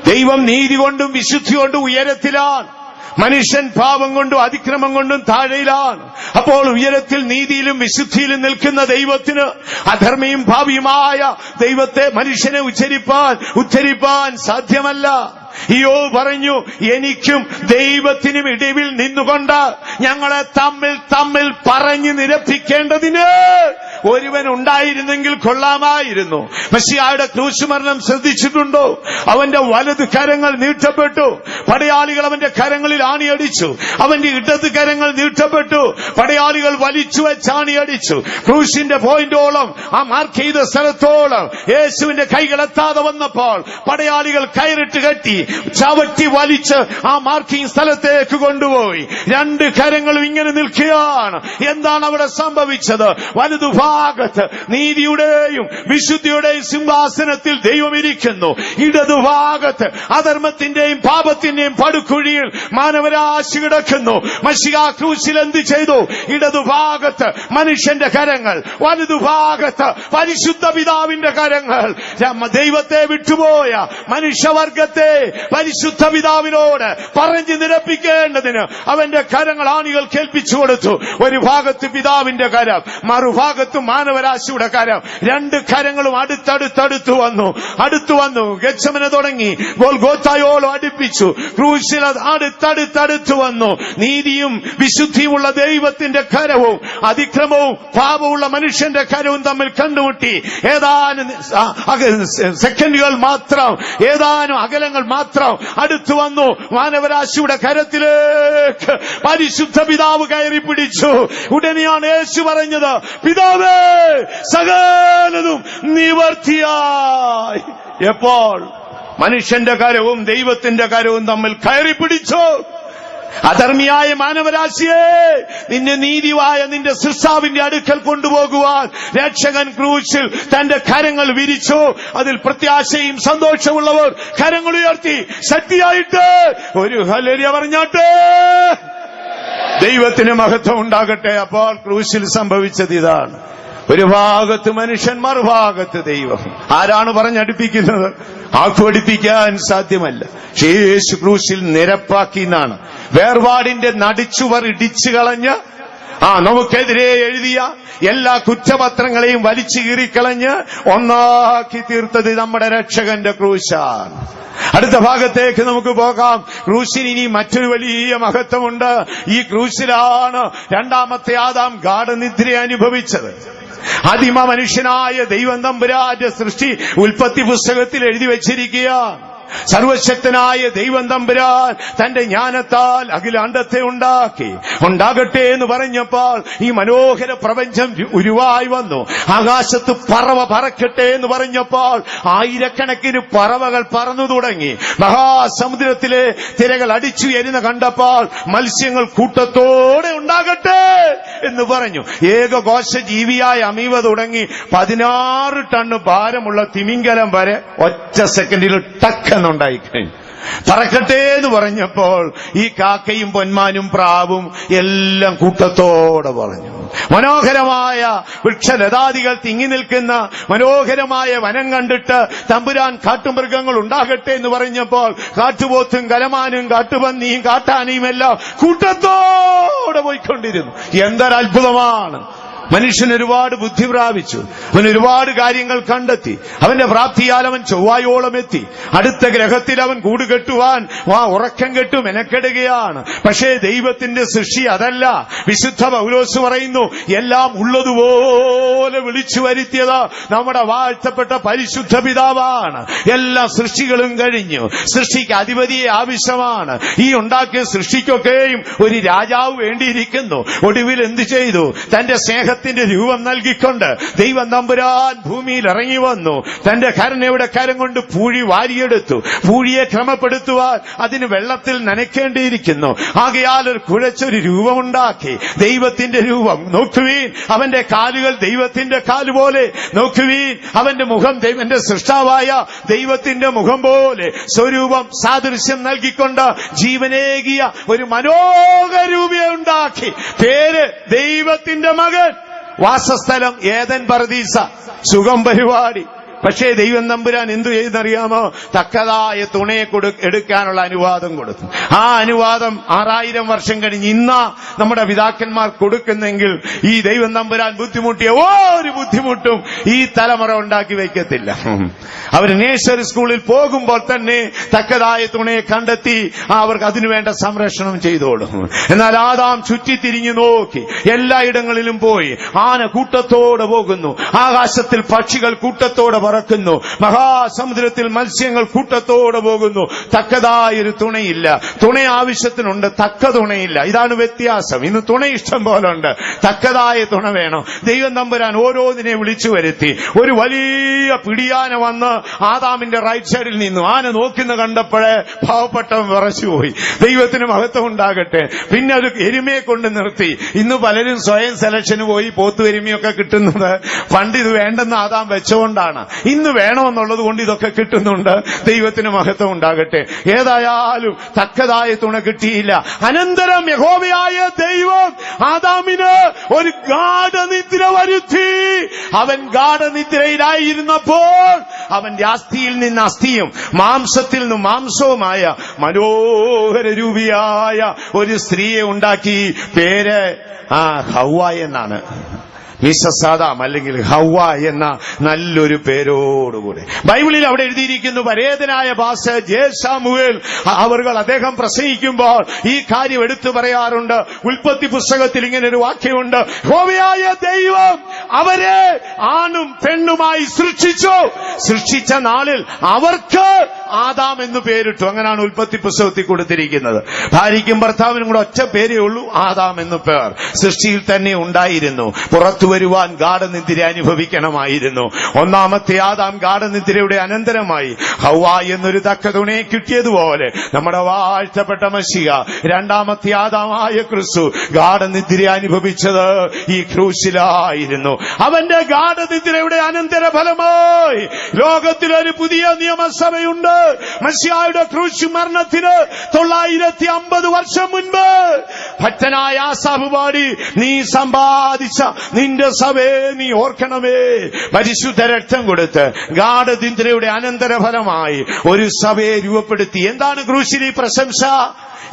ദൈവം നീതി കൊണ്ടും വിശുദ്ധി കൊണ്ടും ഉയരത്തിലാണ്. മനുഷ്യൻ പാപം കൊണ്ടും അതിക്രമം കൊണ്ടും താഴെയിലാണ്. അപ്പോൾ ഉയരത്തിൽ നീതിയിലും വിശുദ്ധിയിലും നിൽക്കുന്ന ദൈവത്തിന് അധർമ്മിയും ഭാവിയുമായ ദൈവത്തെ മനുഷ്യനെ ഉച്ചരിപ്പാൻ ഉദ്ധരിപ്പാൻ സാധ്യമല്ല. ഇയോ പറഞ്ഞു എനിക്കും ദൈവത്തിനും ഇടിവിൽ നിന്നുകൊണ്ട് ഞങ്ങളെ തമ്മിൽ തമ്മിൽ പറഞ്ഞു നിരപ്പിക്കേണ്ടതിന് ഒരുവൻ ഉണ്ടായിരുന്നെങ്കിൽ കൊള്ളാമായിരുന്നു. മെസ്സിയായുടെ ക്രൂശുമരണം ശ്രദ്ധിച്ചിട്ടുണ്ടോ? അവന്റെ വലത് കരങ്ങൾ നീട്ടപ്പെട്ടു. പടയാളികൾ അവന്റെ കരങ്ങളിൽ ആണിയടിച്ചു. അവന്റെ ഇടത് കരങ്ങൾ നീട്ടപ്പെട്ടു. പടയാളികൾ വലിച്ചു വെച്ച് ആണിയടിച്ചു. ക്രൂശിന്റെ പോയിന്റോളം ആ മാർക്ക് ചെയ്ത സ്ഥലത്തോളം യേശുവിന്റെ കൈകൾ എത്താതെ വന്നപ്പോൾ പടയാളികൾ കയറിട്ട് കെട്ടി. ചവറ്റി വലിച്ച് ആ മാർക്കിംഗ് സ്ഥലത്തേക്ക് കൊണ്ടുപോയി. രണ്ട് കരങ്ങളും ഇങ്ങനെ നിൽക്കുകയാണ്. എന്താണ് അവിടെ സംഭവിച്ചത്? വലതുഭാഗത്ത് നീതിയുടെയും വിശുദ്ധിയുടെയും സിംഹാസനത്തിൽ ദൈവം ഇരിക്കുന്നു. ഇടതുഭാഗത്ത് അധർമ്മത്തിന്റെയും പാപത്തിന്റെയും പടുക്കുഴിയിൽ മാനവരാശി കിടക്കുന്നു. മഷിക ക്രൂശിൽ എന്ത് ചെയ്തു? ഇടതുഭാഗത്ത് മനുഷ്യന്റെ കരങ്ങൾ വലതുഭാഗത്ത് പരിശുദ്ധ പിതാവിന്റെ കരങ്ങൾ. ദൈവത്തെ വിട്ടുപോയ മനുഷ്യവർഗത്തെ പരിശുദ്ധ പിതാവിനോട് പറഞ്ഞു നിരപ്പിക്കേണ്ടതിന് അവന്റെ കരങ്ങൾ ആണികൾ കേൾപ്പിച്ചു കൊടുത്തു. ഒരു ഭാഗത്ത് പിതാവിന്റെ കരം മറുഭാഗത്ത് മാനവരാശിയുടെ കരം. രണ്ട് കരങ്ങളും അടുത്തടുത്തടുത്തു വന്നു. അടുത്തു വന്നു. ഗച്ഛമനെ തുടങ്ങി. ഗോൽഗോത്തായോളം അടുപ്പിച്ചു. ക്രൂശിൽ അടുത്തടുത്തടുത്തു വന്നു. നീതിയും വിശുദ്ധിയുമുള്ള ദൈവത്തിന്റെ കരവും അതിക്രമവും പാപമുള്ള മനുഷ്യന്റെ കരവും തമ്മിൽ കണ്ടുമുട്ടി. ഏതാനും സെക്കൻഡുകൾ മാത്രം. ഏതാനും അകലങ്ങൾ മാത്രം അടുത്തു വന്നു. മാനവരാശിയുടെ കരത്തിലേക്ക് പരിശുദ്ധ പിതാവ് കയറി പിടിച്ചു. ഉടനെയാണ് യേശു പറഞ്ഞത് പിതാവേ സകലതും നിവർത്തിയായി. എപ്പോൾ? മനുഷ്യന്റെ കരവും ദൈവത്തിന്റെ കരവും തമ്മിൽ കയറി പിടിച്ചു. അധർമ്മിയായ മാനവരാശിയെ നിന്നെ നീതിവായ നിന്റെ സൃഷ്ടാവിന്റെ അടുക്കൽ കൊണ്ടുപോകുവാൻ രക്ഷകൻ ക്രൂശിൽ തന്റെ കരങ്ങൾ വിരിച്ചു. അതിൽ പ്രത്യാശയും സന്തോഷമുള്ളവർ കരങ്ങൾ ഉയർത്തി ശക്തിയായിട്ട് ഒരു ഹലരിയ പറഞ്ഞാട്ടെ. ദൈവത്തിന് മഹത്വം ഉണ്ടാകട്ടെ അപ്പോൾ ക്രൂശിൽ സംഭവിച്ചത് ഇതാണ്. ഒരു ഭാഗത്ത് മനുഷ്യൻ മറുഭാഗത്ത് ദൈവം. ആരാണ് പറഞ്ഞടുപ്പിക്കുന്നത്? ആഘോടിപ്പിക്കാൻ സാധ്യമല്ല. യേശു ക്രൂശിൽ നിരപ്പാക്കി എന്നാണ്. വേർപാടിന്റെ നടിച്ചുവർ ഇടിച്ചു കളഞ്ഞ് ആ നമുക്കെതിരെ എഴുതിയ എല്ലാ കുറ്റപത്രങ്ങളെയും വലിച്ചു കീറിക്കളഞ്ഞ് ഒന്നാക്കി തീർത്തത് നമ്മുടെ രക്ഷകന്റെ ക്രൂശാണ്. അടുത്ത ഭാഗത്തേക്ക് നമുക്ക് പോകാം. ക്രൂശിന് ഇനി മറ്റൊരു വലിയ മഹത്വമുണ്ട്. ഈ ക്രൂശിലാണ് രണ്ടാമത്തെ ആദാം ഗാഠനിദ്ര അനുഭവിച്ചത്. ആദിമ മനുഷ്യനായ ദൈവം തമ്പുരാന്റെ സൃഷ്ടി ഉൽപ്പത്തി പുസ്തകത്തിൽ എഴുതി വച്ചിരിക്കുക സർവശക്തനായ ദൈവം തമ്പുരാൻ തന്റെ ജ്ഞാനത്താൽ അഖിലാണ്ടത്തെ ഉണ്ടാക്കി. ഉണ്ടാകട്ടെ എന്ന് പറഞ്ഞപ്പോൾ ഈ മനോഹര പ്രപഞ്ചം ഉരുവായി വന്നു. ആകാശത്ത് പറവ പറക്കട്ടെ എന്ന് പറഞ്ഞപ്പോൾ ആയിരക്കണക്കിന് പറവകൾ പറന്നു തുടങ്ങി. മഹാസമുദ്രത്തിലെ തിരകൾ അടിച്ചു എരുന്ന് കണ്ടപ്പോൾ മത്സ്യങ്ങൾ കൂട്ടത്തോടെ ഉണ്ടാകട്ടെ എന്ന് പറഞ്ഞു. ഏകകോശ ജീവിയായ അമീവ തുടങ്ങി പതിനാറ് ടണ്ണ് ഭാരമുള്ള തിമിംഗലം വരെ ഒറ്റ സെക്കൻഡിൽ ടക്കെന്നുണ്ടായി കഴിഞ്ഞു പറക്കട്ടെ എന്ന് പറഞ്ഞപ്പോൾ ഈ കാക്കയും പൊന്മാനും പ്രാവും എല്ലാം കൂട്ടത്തോടെ പറഞ്ഞു. മനോഹരമായ വൃക്ഷലതാദികൾ തിങ്ങി നിൽക്കുന്ന മനോഹരമായ വനം കണ്ടിട്ട് തമ്പുരാൻ കാട്ടുമൃഗങ്ങൾ ഉണ്ടാകട്ടെ എന്ന് പറഞ്ഞപ്പോൾ കാട്ടുപോത്തും കലമാനും കാട്ടുപന്നിയും കാട്ടാനയും എല്ലാം കൂട്ടത്തോടെ പോയിക്കൊണ്ടിരുന്നു. എന്തൊരത്ഭുതമാണ്. മനുഷ്യൻ ഒരുപാട് ബുദ്ധി പ്രാപിച്ചു. അവൻ ഒരുപാട് കാര്യങ്ങൾ കണ്ടെത്തി. അവന്റെ പ്രാപ്തിയാൽ അവൻ ചൊവ്വായോളം എത്തി. അടുത്ത ഗ്രഹത്തിൽ അവൻ കൂട് കെട്ടുവാൻ ആ ഉറക്കം കെട്ടു മെനക്കെടുകയാണ്. പക്ഷേ ദൈവത്തിന്റെ സൃഷ്ടി അതല്ല. വിശുദ്ധ പൗലോസ് പറയുന്നു എല്ലാം ഉള്ളതുപോലെ വിളിച്ചു വരുത്തിയത് നമ്മുടെ വാഴ്ത്തപ്പെട്ട പരിശുദ്ധ പിതാവാണ്. എല്ലാ സൃഷ്ടികളും കഴിഞ്ഞു. സൃഷ്ടിക്ക് അധിപതിയെ ആവശ്യമാണ്. ഈ ഉണ്ടാക്കിയ സൃഷ്ടിക്കൊക്കെയും ഒരു രാജാവ് വേണ്ടിയിരിക്കുന്നു. ഒടുവിൽ എന്ത് ചെയ്തു? തന്റെ സ്നേഹത്തിന്റെ രൂപം നൽകിക്കൊണ്ട് ദൈവം നമ്പുരാൻ ഭൂമിയിൽ ഇറങ്ങി വന്നു. തന്റെ കരനയുടെ കരം കൊണ്ട് പൂഴി വാരിയെടുത്തു. പൂഴിയെ ക്രമപ്പെടുത്തുവാൻ അതിന് വെള്ളത്തിൽ നനയ്ക്കേണ്ടിയിരിക്കുന്നു. ആകയാൽ ഒരു കുഴച്ചൊരു രൂപമുണ്ടാക്കി. ദൈവത്തിന്റെ രൂപം നോക്കുവീൻ. അവന്റെ കാലുകൾ ദൈവത്തിന്റെ കാലുപോലെ നോക്കുവീൻ. അവന്റെ മുഖം ദൈവന്റെ സൃഷ്ടാവായ ദൈവത്തിന്റെ മുഖം പോലെ സ്വരൂപം സാദൃശ്യം നൽകിക്കൊണ്ട് ജീവനേകിയ ഒരു മനോഹരൂപിയെ ഉണ്ടാക്കി. പേര് ദൈവത്തിന്റെ മകൻ. വാസസ്ഥലം ഏതൻ പറദീസ സുഖം പരിപാടി. പക്ഷേ ദൈവം നമ്പുരാൻ എന്തു ചെയ്തെന്നറിയാമോ? തക്കതായ തുണയെ കൊടു എടുക്കാനുള്ള അനുവാദം കൊടുത്തു. ആ അനുവാദം ആറായിരം വർഷം കഴിഞ്ഞ് ഇന്നാ നമ്മുടെ പിതാക്കന്മാർ കൊടുക്കുന്നെങ്കിൽ ഈ ദൈവം നമ്പുരാൻ ബുദ്ധിമുട്ടിയ ഒരു ബുദ്ധിമുട്ടും ഈ തലമുറ ഉണ്ടാക്കി വയ്ക്കത്തില്ല. അവർ നേഴ്സറി സ്കൂളിൽ പോകുമ്പോൾ തന്നെ തക്കതായ തുണയെ കണ്ടെത്തി അവർക്ക് അതിനുവേണ്ട സംരക്ഷണം ചെയ്തോളും. എന്നാൽ ആദാം ചുറ്റിത്തിരിഞ്ഞു നോക്കി. എല്ലായിടങ്ങളിലും പോയി. ആന കൂട്ടത്തോടെ പോകുന്നു. ആകാശത്തിൽ പക്ഷികൾ കൂട്ടത്തോടെ പറക്കുന്നു. മഹാസമുദ്രത്തിൽ മത്സ്യങ്ങൾ കൂട്ടത്തോടെ പോകുന്നു. തക്കതായൊരു തുണയില്ല. തുണ ആവശ്യത്തിനുണ്ട്. തക്ക തുണയില്ല. ഇതാണ് വ്യത്യാസം. ഇന്ന് തുണ ഇഷ്ടം പോലെ ഉണ്ട് തക്കതായ തുണ വേണം. ദൈവം തമ്പുരാൻ ഓരോന്നിനെ വിളിച്ചു വരുത്തി. ഒരു വലിയ പിടിയാന വന്ന് ആദാമിന്റെ റൈറ്റ് സൈഡിൽ നിന്നു. ആന നോക്കുന്ന കണ്ടപ്പോഴേ പാവപ്പെട്ടവൻ വിറച്ചുപോയി ദൈവത്തിന് മഹത്വം ഉണ്ടാകട്ടെ പിന്നെ അത് എരുമയെ കൊണ്ട് നിർത്തി. ഇന്ന് പലരും സ്വയം സെലക്ഷന് പോയി പോത്തു എരുമയൊക്കെ കിട്ടുന്നത്. പണ്ട് ഇത് വേണ്ടെന്ന് ആദാം വെച്ചുകൊണ്ടാണ് ഇന്ന് വേണമെന്നുള്ളത് കൊണ്ട് ഇതൊക്കെ കിട്ടുന്നുണ്ട്. ദൈവത്തിന് മഹത്വം ഉണ്ടാകട്ടെ ഏതായാലും തക്കതായ തുണ കിട്ടിയില്ല. അനന്തരം യഹോവയായ ദൈവം ആദാമിന് ഒരു ഗാഠനിദ്ര വരുത്തി അവൻ ഗാഠനിദ്രയിലായിരുന്നപ്പോൾ അവന്റെ അസ്ഥിയിൽ നിന്ന് അസ്ഥിയും മാംസത്തിൽ നിന്ന് മാംസവുമായ മനോഹര രൂപിയായ ഒരു സ്ത്രീയെ ഉണ്ടാക്കി. പേര് ആ ഹൗവ എന്നാണ്. മിസസ് ആദാം അല്ലെങ്കിൽ ഹൗവ എന്ന നല്ലൊരു പേരോടുകൂടെ. ബൈബിളിൽ അവിടെ എഴുതിയിരിക്കുന്നു പരേതനായ ഭാഷ ജെ സാമുവേൽ അവർ അദ്ദേഹം പ്രസംഗിക്കുമ്പോൾ ഈ കാര്യം എടുത്തു പറയാറുണ്ട്. ഉൽപ്പത്തി പുസ്തകത്തിൽ ഇങ്ങനെ ഒരു വാക്യമുണ്ട് ഹോവയായ ദൈവം അവരെ ആണും പെണ്ണുമായി സൃഷ്ടിച്ചു. സൃഷ്ടിച്ച നാളിൽ അവർക്ക് ആദാം എന്ന് പേരിട്ടു. അങ്ങനെയാണ് ഉൽപ്പത്തി പുസ്തകത്തിൽ കൊടുത്തിരിക്കുന്നത്. ഭാര്യയ്ക്കും ഭർത്താവിനും കൂടെ ഒറ്റ പേരേ ഉള്ളൂ ആദാം എന്ന് പേർ. സൃഷ്ടിയിൽ തന്നെ ഉണ്ടായിരുന്നു. പുറത്തു വരുവാൻ ഗാഠനിദ്ര അനുഭവിക്കണമായിരുന്നു. ഒന്നാമത്തെ ആദാം ഗാഠനിദ്രയുടെ അനന്തരമായി ഹൗവ എന്നൊരു തക്ക തുണയെ കിട്ടിയതുപോലെ നമ്മുടെ വാഴ്ചപ്പെട്ട മഷിക രണ്ടാമത്തെ ആദാമായ ക്രിസ്തു ഗാഠനിദ്ര അനുഭവിച്ചത് ഈ ക്രൂശിലായിരുന്നു. അവന്റെ ഗാഠനിദ്രയുടെ അനന്തരഫലമായി ലോകത്തിൽ ഒരു പുതിയ നിയമസഭയുണ്ട്. മഷിയായുടെ ക്രൂശ് മരണത്തിന് തൊള്ളായിരത്തി അമ്പത് വർഷം മുൻപ് ഭക്തനായ ആസാബ് പാടി നീ സമ്പാദിച്ച നിന്റെ സഭയെ നീ ഓർക്കണമേ. പരിശുദ്ധ രക്തം കൊടുത്ത് ഗാഠനിദ്രയുടെ അനന്തരഫലമായി ഒരു സഭയെ രൂപപ്പെടുത്തി. എന്താണ് ക്രൂശിലി പ്രശംസ?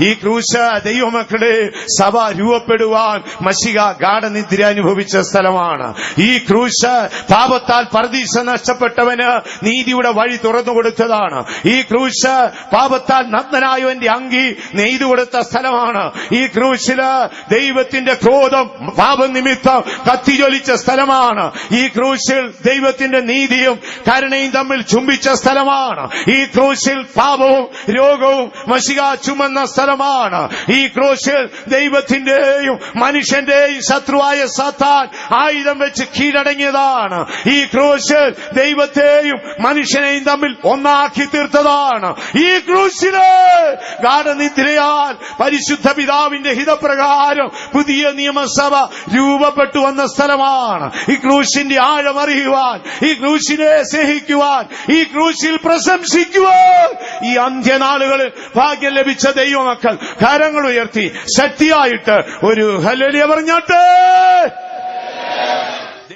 ഈ ക്രൂശ ദൈവമക്കളെ സഭ രൂപപ്പെടുവാൻ മഷിക ഗാഠനിദ്ര അനുഭവിച്ച സ്ഥലമാണ്. ഈ ക്രൂശ പാപത്താൽ പർദീസ നഷ്ടപ്പെട്ടവന് നീതിയുടെ വഴി തുറന്നു കൊടുത്തതാണ്. ഈ ക്രൂശ പാപത്താൽ നഗ്നനായവന്റെ അങ്കി നെയ്തു കൊടുത്ത സ്ഥലമാണ്. ഈ ക്രൂശിൽ ദൈവത്തിന്റെ ക്രോധം പാപനിമിത്തം കത്തിജ്വലിച്ച സ്ഥലമാണ്. ഈ ക്രൂശിൽ ദൈവത്തിന്റെ നീതിയും കരുണയും തമ്മിൽ ചുംബിച്ച സ്ഥലമാണ്. ഈ ക്രൂശിൽ പാപവും രോഗവും മഷിക ചുമന്ന സ്ഥലമാണ്. ഈ ക്രൂശിൽ ദൈവത്തിന്റെയും മനുഷ്യന്റെയും ശത്രുവായ സത്താൻ ആയുധം വെച്ച് കീഴടങ്ങിയതാണ്. ഈ ക്രൂശിൽ ദൈവത്തെയും മനുഷ്യനെയും തമ്മിൽ ഒന്നാക്കി തീർത്തതാണ്. ഈ ക്രൂശിൽ ഗാഠനിദ്രയാൽ പരിശുദ്ധ പിതാവിന്റെ ഹിതപ്രകാരം പുതിയ നിയമസഭ രൂപപ്പെട്ടു വന്ന സ്ഥലമാണ്. ഈ ക്രൂശിന്റെ ആഴമറിയുവാൻ ഈ ക്രൂശിനെ സ്നേഹിക്കുവാൻ ഈ ക്രൂശിൽ പ്രശംസിക്കുവാൻ ഈ അന്ത്യനാളുകളിൽ ഭാഗ്യം ലഭിച്ച മക്കൾ കരങ്ങൾ ഉയർത്തി ശക്തിയായിട്ട് ഒരു ഹലലിയ പറഞ്ഞോട്ടെ.